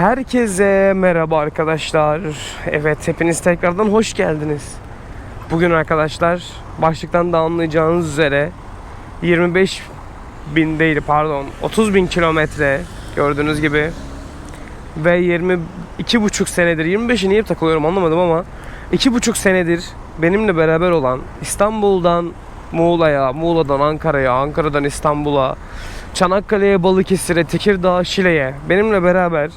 Herkese merhaba arkadaşlar. Evet hepiniz tekrardan hoş geldiniz. Bugün arkadaşlar başlıktan da anlayacağınız üzere 25 bin değil pardon 30 bin kilometre gördüğünüz gibi ve 22 buçuk senedir 25'i niye takılıyorum anlamadım ama iki buçuk senedir benimle beraber olan İstanbul'dan Muğla'ya, Muğla'dan Ankara'ya, Ankara'dan İstanbul'a, Çanakkale'ye, Balıkesir'e, Tekirdağ, Şile'ye benimle beraber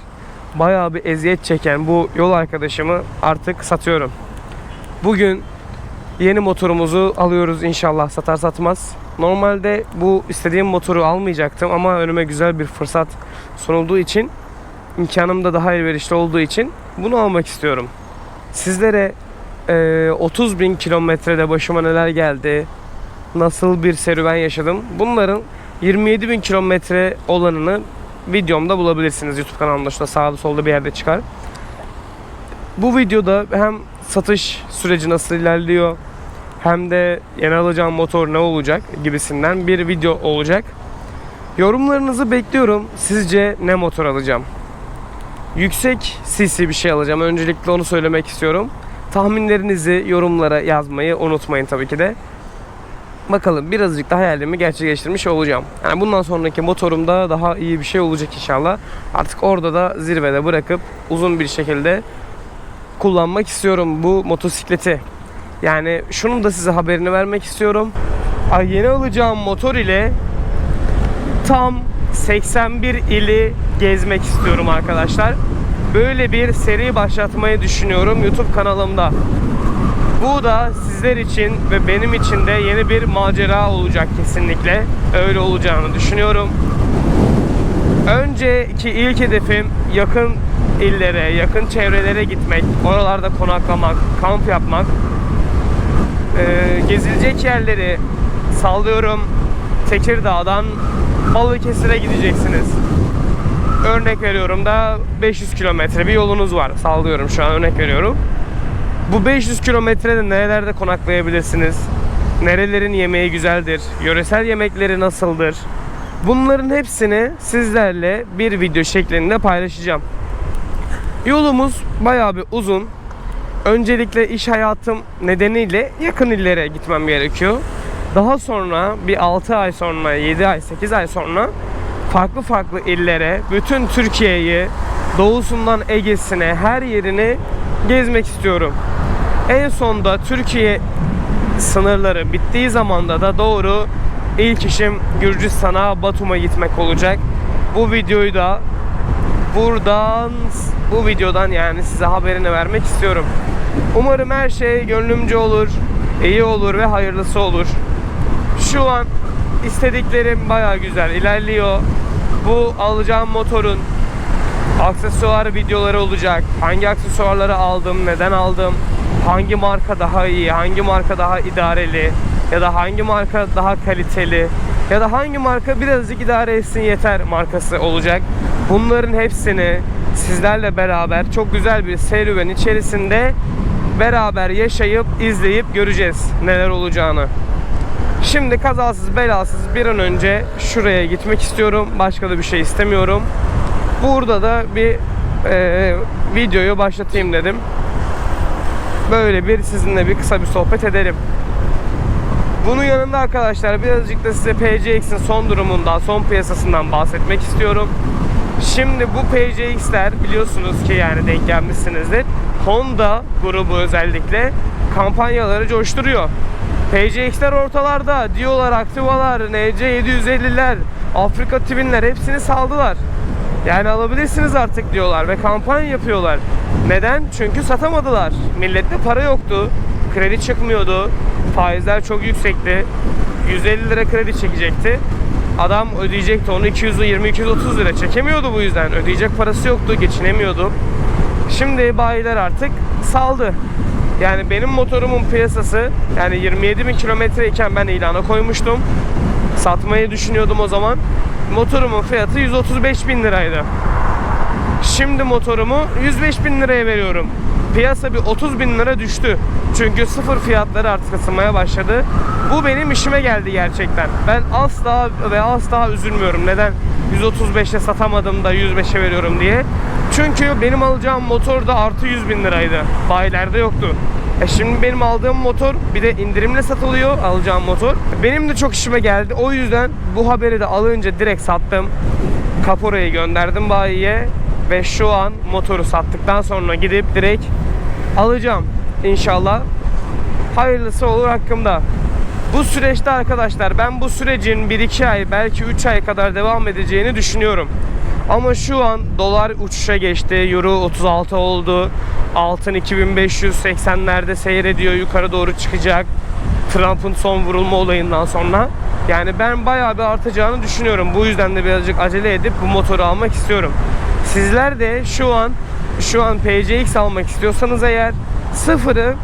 bayağı bir eziyet çeken bu yol arkadaşımı artık satıyorum. Bugün yeni motorumuzu alıyoruz inşallah satar satmaz. Normalde bu istediğim motoru almayacaktım ama önüme güzel bir fırsat sunulduğu için imkanım da daha elverişli olduğu için bunu almak istiyorum. Sizlere eee, 30 bin kilometrede başıma neler geldi, nasıl bir serüven yaşadım. Bunların 27 bin kilometre olanını videomda bulabilirsiniz. YouTube kanalımda şurada sağda solda bir yerde çıkar. Bu videoda hem satış süreci nasıl ilerliyor hem de yeni alacağım motor ne olacak gibisinden bir video olacak. Yorumlarınızı bekliyorum. Sizce ne motor alacağım? Yüksek CC bir şey alacağım. Öncelikle onu söylemek istiyorum. Tahminlerinizi yorumlara yazmayı unutmayın tabii ki de. Bakalım birazcık da hayalimi gerçekleştirmiş olacağım. Yani bundan sonraki motorumda daha iyi bir şey olacak inşallah. Artık orada da zirvede bırakıp uzun bir şekilde kullanmak istiyorum bu motosikleti. Yani şunun da size haberini vermek istiyorum. Yeni alacağım motor ile tam 81 ili gezmek istiyorum arkadaşlar. Böyle bir seri başlatmayı düşünüyorum YouTube kanalımda. Bu da sizler için ve benim için de yeni bir macera olacak kesinlikle. Öyle olacağını düşünüyorum. Önceki ilk hedefim yakın illere, yakın çevrelere gitmek, oralarda konaklamak, kamp yapmak. Ee, gezilecek yerleri sallıyorum. Tekirdağ'dan Balıkesir'e gideceksiniz. Örnek veriyorum da 500 kilometre bir yolunuz var. Sallıyorum şu an örnek veriyorum. Bu 500 kilometrede nerelerde konaklayabilirsiniz? Nerelerin yemeği güzeldir? Yöresel yemekleri nasıldır? Bunların hepsini sizlerle bir video şeklinde paylaşacağım. Yolumuz bayağı bir uzun. Öncelikle iş hayatım nedeniyle yakın illere gitmem gerekiyor. Daha sonra bir 6 ay sonra, 7 ay, 8 ay sonra farklı farklı illere, bütün Türkiye'yi doğusundan Ege'sine her yerini gezmek istiyorum. En sonda Türkiye sınırları bittiği zamanda da doğru ilk işim Gürcistan'a, Batum'a gitmek olacak. Bu videoyu da buradan bu videodan yani size haberini vermek istiyorum. Umarım her şey gönlümce olur, iyi olur ve hayırlısı olur. Şu an istediklerim baya güzel ilerliyor. Bu alacağım motorun aksesuar videoları olacak. Hangi aksesuarları aldım, neden aldım, hangi marka daha iyi, hangi marka daha idareli ya da hangi marka daha kaliteli ya da hangi marka birazcık idare etsin yeter markası olacak. Bunların hepsini sizlerle beraber çok güzel bir serüven içerisinde beraber yaşayıp izleyip göreceğiz neler olacağını. Şimdi kazasız belasız bir an önce şuraya gitmek istiyorum. Başka da bir şey istemiyorum. Burada da bir e, videoyu başlatayım dedim. Böyle bir sizinle bir kısa bir sohbet edelim. Bunun yanında arkadaşlar birazcık da size PCX'in son durumundan, son piyasasından bahsetmek istiyorum. Şimdi bu PCX'ler biliyorsunuz ki yani denk gelmişsinizdir. Honda grubu özellikle kampanyaları coşturuyor. PCX'ler ortalarda. Diyorlar, Activa'lar, NC750'ler, Afrika Twin'ler hepsini saldılar. Yani alabilirsiniz artık diyorlar ve kampanya yapıyorlar. Neden? Çünkü satamadılar. Millette para yoktu. Kredi çıkmıyordu. Faizler çok yüksekti. 150 lira kredi çekecekti. Adam ödeyecekti onu 220-230 lira çekemiyordu bu yüzden. Ödeyecek parası yoktu, geçinemiyordu. Şimdi bayiler artık saldı. Yani benim motorumun piyasası yani 27 bin kilometre iken ben ilana koymuştum. Satmayı düşünüyordum o zaman. Motorumun fiyatı 135 bin liraydı. Şimdi motorumu 105 bin liraya veriyorum. Piyasa bir 30 bin lira düştü. Çünkü sıfır fiyatları artık ısınmaya başladı. Bu benim işime geldi gerçekten. Ben asla ve asla üzülmüyorum. Neden 135'e satamadım da 105'e veriyorum diye. Çünkü benim alacağım motor da artı 100 bin liraydı. Bayilerde yoktu. E şimdi benim aldığım motor bir de indirimle satılıyor alacağım motor. Benim de çok işime geldi. O yüzden bu haberi de alınca direkt sattım. Kaporayı gönderdim bayiye ve şu an motoru sattıktan sonra gidip direkt alacağım inşallah. Hayırlısı olur hakkımda. Bu süreçte arkadaşlar ben bu sürecin 1-2 ay belki 3 ay kadar devam edeceğini düşünüyorum. Ama şu an dolar uçuşa geçti. Euro 36 oldu. Altın 2580'lerde seyrediyor. Yukarı doğru çıkacak. Trump'ın son vurulma olayından sonra. Yani ben bayağı bir artacağını düşünüyorum. Bu yüzden de birazcık acele edip bu motoru almak istiyorum. Sizler de şu an şu an PCX almak istiyorsanız eğer sıfırı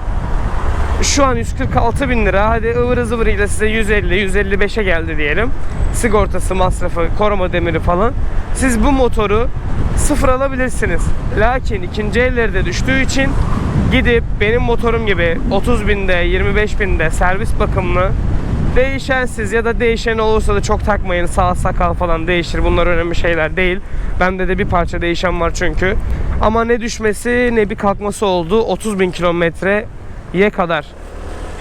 şu an 146 bin lira. Hadi ıvırı zıvırıyla size 150, 155'e geldi diyelim. Sigortası, masrafı, koruma demiri falan. Siz bu motoru sıfır alabilirsiniz. Lakin ikinci ellerde düştüğü için gidip benim motorum gibi 30 binde, 25 binde servis bakımlı Değişensiz ya da değişen olursa da çok takmayın. Sağ sakal falan değişir. Bunlar önemli şeyler değil. Bende de bir parça değişen var çünkü. Ama ne düşmesi ne bir kalkması oldu. 30 bin kilometreye kadar.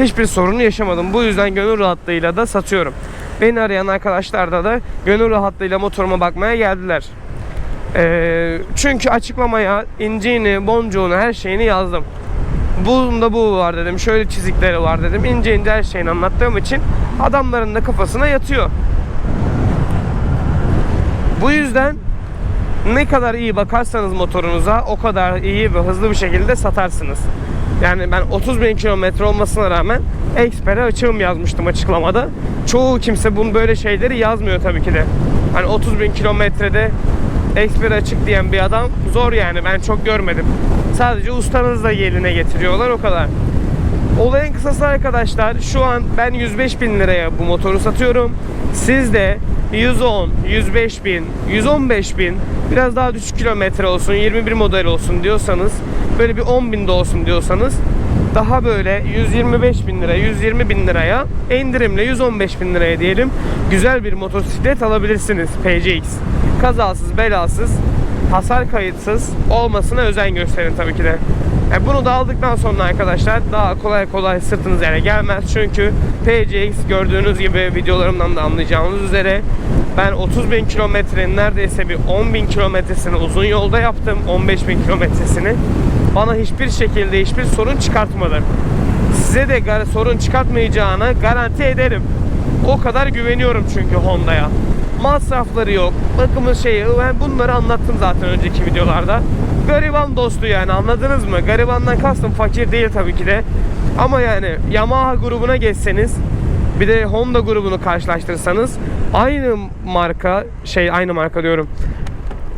Hiçbir sorunu yaşamadım. Bu yüzden gönül rahatlığıyla da satıyorum. Beni arayan arkadaşlar da da gönül rahatlığıyla motoruma bakmaya geldiler. Ee, çünkü açıklamaya inciğini, boncuğunu, her şeyini yazdım. Bunda bu var dedim. Şöyle çizikleri var dedim. İnce ince her şeyini anlattığım için adamların da kafasına yatıyor. Bu yüzden ne kadar iyi bakarsanız motorunuza o kadar iyi ve hızlı bir şekilde satarsınız. Yani ben 30 bin kilometre olmasına rağmen Expert'e açığım yazmıştım açıklamada. Çoğu kimse bunu böyle şeyleri yazmıyor tabii ki de. Hani 30 bin kilometrede Expert açık diyen bir adam zor yani ben çok görmedim. Sadece ustanız da yerine getiriyorlar o kadar. Olayın kısası arkadaşlar şu an ben 105 bin liraya bu motoru satıyorum. Siz de 110, 105 bin, 115 bin biraz daha düşük kilometre olsun 21 model olsun diyorsanız böyle bir 10 bin de olsun diyorsanız daha böyle 125 bin lira 120 bin liraya indirimle 115 bin liraya diyelim güzel bir motosiklet alabilirsiniz PCX. Kazasız belasız hasar kayıtsız olmasına özen gösterin tabii ki de. E bunu da aldıktan sonra arkadaşlar daha kolay kolay sırtınız yere gelmez. Çünkü PCX gördüğünüz gibi videolarımdan da anlayacağınız üzere ben 30 bin kilometrenin neredeyse bir 10 bin kilometresini uzun yolda yaptım. 15 bin kilometresini. Bana hiçbir şekilde hiçbir sorun çıkartmadı. Size de sorun çıkartmayacağını garanti ederim. O kadar güveniyorum çünkü Honda'ya. Masrafları yok. Bakımı şeyi ben bunları anlattım zaten önceki videolarda. Gariban dostu yani anladınız mı? Garibandan kastım fakir değil tabii ki de. Ama yani Yamaha grubuna geçseniz bir de Honda grubunu karşılaştırırsanız aynı marka şey aynı marka diyorum.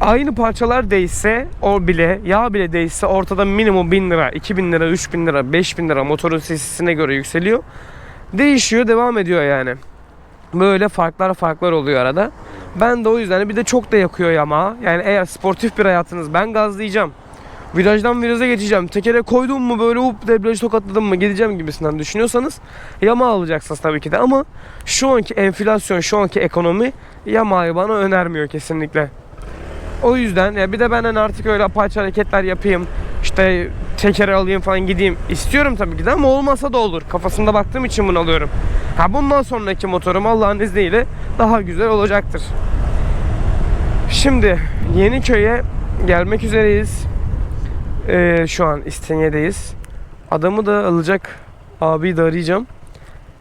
Aynı parçalar değişse o bile yağ bile değişse ortada minimum 1000 lira, 2000 lira, 3000 lira, 5000 lira motorun sesine göre yükseliyor. Değişiyor devam ediyor yani. Böyle farklar farklar oluyor arada. Ben de o yüzden bir de çok da yakıyor Yamaha. Yani eğer sportif bir hayatınız ben gazlayacağım. Virajdan viraja geçeceğim. Tekere koydum mu böyle hop debriyajı tokatladım mı gideceğim gibisinden düşünüyorsanız Yamaha alacaksınız tabii ki de ama şu anki enflasyon, şu anki ekonomi Yamaha'yı bana önermiyor kesinlikle. O yüzden ya bir de ben hani artık öyle parça hareketler yapayım. işte tekeri alayım falan gideyim. istiyorum tabii ki de ama olmasa da olur. Kafasında baktığım için bunu alıyorum. Ha bundan sonraki motorum Allah'ın izniyle daha güzel olacaktır. Şimdi Yeniköy'e gelmek üzereyiz. Ee, şu an İstinye'deyiz. Adamı da alacak abi de arayacağım.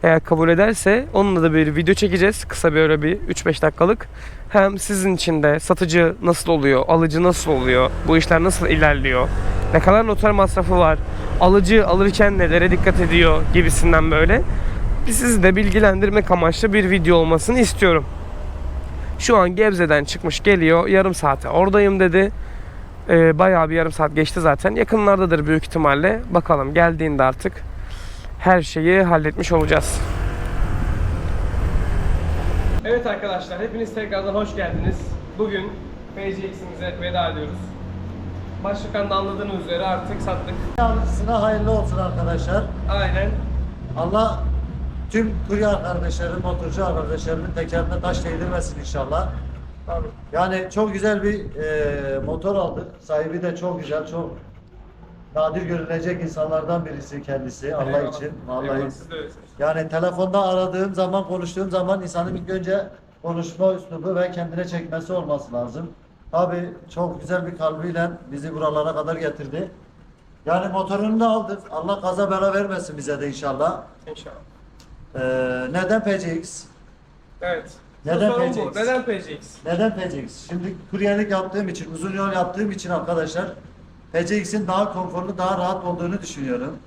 Eğer kabul ederse onunla da bir video çekeceğiz. Kısa böyle bir 3-5 dakikalık. Hem sizin için de satıcı nasıl oluyor, alıcı nasıl oluyor, bu işler nasıl ilerliyor, ne kadar noter masrafı var, alıcı alırken nelere dikkat ediyor gibisinden böyle. Sizi de bilgilendirmek amaçlı bir video olmasını istiyorum. Şu an Gebze'den çıkmış geliyor. Yarım saate oradayım dedi. Ee, bayağı bir yarım saat geçti zaten. Yakınlardadır büyük ihtimalle. Bakalım geldiğinde artık her şeyi halletmiş olacağız. Evet arkadaşlar hepiniz tekrardan hoş geldiniz. Bugün PCX'imize veda ediyoruz. Başbakan da anladığınız üzere artık sattık. Alıcısına hayırlı olsun arkadaşlar. Aynen. Allah tüm kurye kardeşlerim, motorcu kardeşlerimin tekerine taş değdirmesin inşallah. Abi. Yani çok güzel bir e, motor aldık. Sahibi de çok güzel, çok nadir görülecek insanlardan birisi kendisi Allah Eyvallah. için. Vallahi. Eyvallah. Yani telefonda aradığım zaman, konuştuğum zaman insanın ilk önce konuşma üslubu ve kendine çekmesi olması lazım. Abi çok güzel bir kalbiyle bizi buralara kadar getirdi. Yani motorunu da aldık. Allah kaza bela vermesin bize de inşallah. İnşallah. Ee, neden PCX? Evet. Neden Sorun bu. PCX? Neden PCX? Neden PCX? Şimdi kuryelik yaptığım için, uzun yol yaptığım için arkadaşlar PCX'in daha konforlu, daha rahat olduğunu düşünüyorum.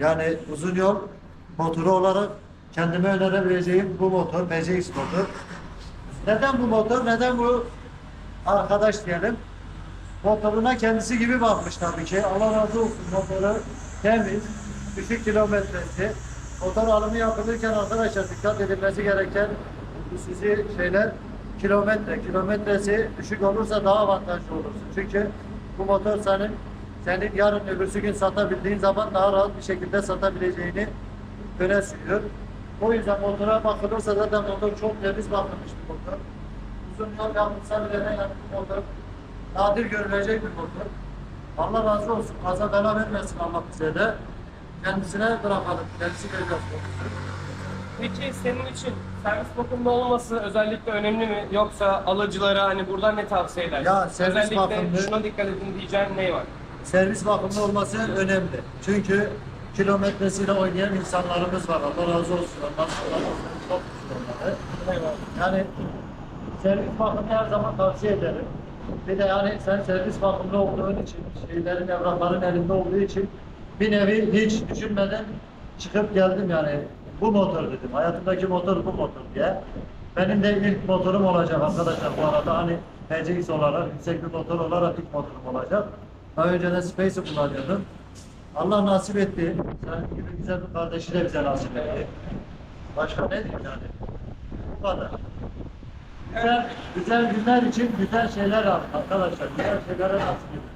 Yani uzun yol motoru olarak kendime önerebileceğim bu motor, PCX motor. Neden bu motor? Neden bu arkadaş diyelim? Motoruna kendisi gibi bakmış tabii ki. Allah razı olsun motoru temiz, düşük kilometresi. Motor alımı yapılırken arkadaşlar dikkat edilmesi gereken hususi şeyler kilometre. Kilometresi düşük olursa daha avantajlı olursun. Çünkü bu motor senin senin yarın öbürsü gün satabildiğin zaman daha rahat bir şekilde satabileceğini öne sürüyor. O yüzden motora bakılırsa zaten motor çok temiz bakılmış bir motor. Uzun yol yapılsa bile yani bu motor nadir görülecek bir motor. Allah razı olsun. Kaza bela vermesin Allah bize de. Kendisine bırakalım. Kendisi vereceğiz. Peki senin için servis bakımında olması özellikle önemli mi? Yoksa alıcılara hani buradan ne tavsiye edersin? Ya, servis özellikle bakımlı- şuna dikkat edin diyeceğin ne var? Servis bakımlı olması önemli. Çünkü kilometresiyle oynayan insanlarımız var. Allah razı olsun. Allah razı olsun. Çok güzel onları. Yani servis bakımını her zaman tavsiye ederim. Bir de yani sen servis bakımlı olduğun için, şeylerin, evrakların elinde olduğu için bir nevi hiç düşünmeden çıkıp geldim yani. Bu motor dedim. Hayatımdaki motor bu motor diye. Benim de ilk motorum olacak arkadaşlar bu arada. Hani PCX olarak, yüksek bir motor olarak ilk motorum olacak. Daha önce de Space'i kullanıyordum. Allah nasip etti. Sen gibi güzel bir kardeşi de bize nasip etti. Başka ne diyeyim yani? Bu kadar. Güzel, güzel günler için güzel şeyler yap arkadaşlar. Güzel şeylere nasip edin.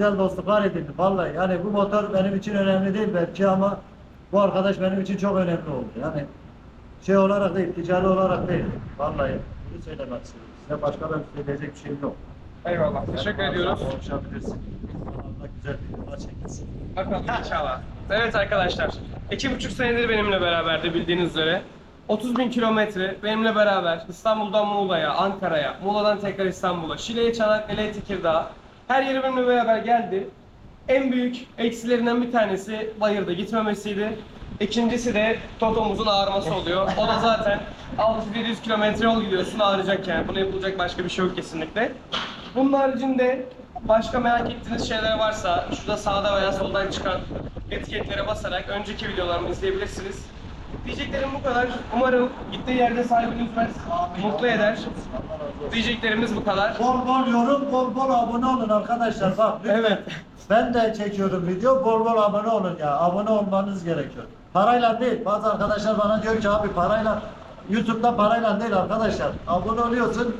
Güzel dostluklar edindim vallahi. Yani bu motor benim için önemli değil belki ama bu arkadaş benim için çok önemli oldu. Yani şey olarak değil, ticari olarak değil. Vallahi bunu söylemek istiyorum. Size başka ben söyleyecek bir şeyim yok. Eyvallah. Teşekkür Yani ediyoruz. Konuşabilirsin. Allah güzel videolar çekilsin. Bakalım inşallah. Evet arkadaşlar. iki buçuk senedir benimle beraberdi bildiğiniz üzere. 30 bin kilometre benimle beraber İstanbul'dan Muğla'ya, Ankara'ya, Muğla'dan tekrar İstanbul'a, Şile'ye, Çanakkale'ye, Tekirdağ'a her yere benimle beraber geldi. En büyük eksilerinden bir tanesi bayırda gitmemesiydi. İkincisi de Toto'muzun ağrıması oluyor. O da zaten 600-700 kilometre yol gidiyorsun ağrıyacak yani. Buna yapılacak başka bir şey yok kesinlikle. Bunun haricinde başka merak ettiğiniz şeyler varsa şurada sağda veya soldan çıkan etiketlere basarak önceki videolarımı izleyebilirsiniz. Diyeceklerim bu kadar. Umarım gittiği yerde sahibini üzmez, mutlu eder. Diyeceklerimiz bu kadar. Bol bol yorum, bol bol abone olun arkadaşlar. Bak lütfen. Evet. Ben de çekiyorum video. Bol bol abone olun ya. Abone olmanız gerekiyor. Parayla değil. Bazı arkadaşlar bana diyor ki abi parayla YouTube'da parayla değil arkadaşlar. Abone oluyorsun.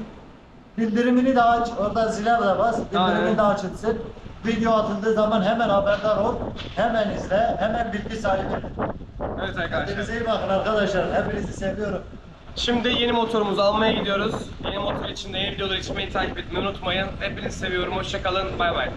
Bildirimini de aç. Orada zile de bas. Bildirimini Aynen. de açılsın. Video atıldığı zaman hemen haberdar ol. Hemen izle. Hemen bilgi sahibi. Evet arkadaşlar. Kendinize iyi bakın arkadaşlar. Hepinizi seviyorum. Şimdi yeni motorumuzu almaya gidiyoruz. Yeni motor için de yeni videolar için beni takip etmeyi unutmayın. Hepinizi seviyorum. Hoşçakalın. Bay bay.